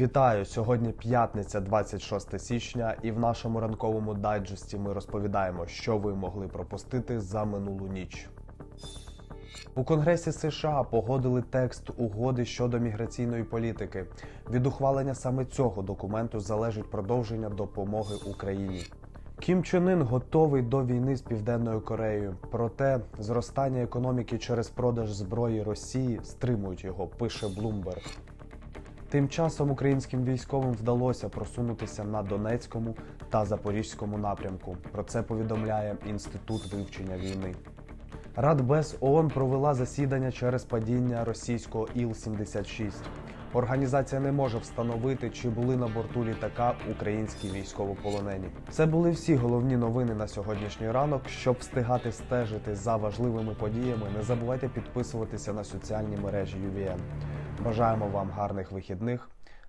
Вітаю! Сьогодні п'ятниця, 26 січня, і в нашому ранковому дайджесті ми розповідаємо, що ви могли пропустити за минулу ніч. У Конгресі США погодили текст угоди щодо міграційної політики. Від ухвалення саме цього документу залежить продовження допомоги Україні. Кім Чен Ін готовий до війни з Південною Кореєю. Проте зростання економіки через продаж зброї Росії стримують його, пише Bloomberg. Тим часом українським військовим вдалося просунутися на Донецькому та Запорізькому напрямку. Про це повідомляє Інститут вивчення війни. Радбез ООН провела засідання через падіння російського Іл-76. Організація не може встановити, чи були на борту літака українські військовополонені. Це були всі головні новини на сьогоднішній ранок. Щоб встигати стежити за важливими подіями, не забувайте підписуватися на соціальні мережі UVN. Бажаємо вам гарних вихідних.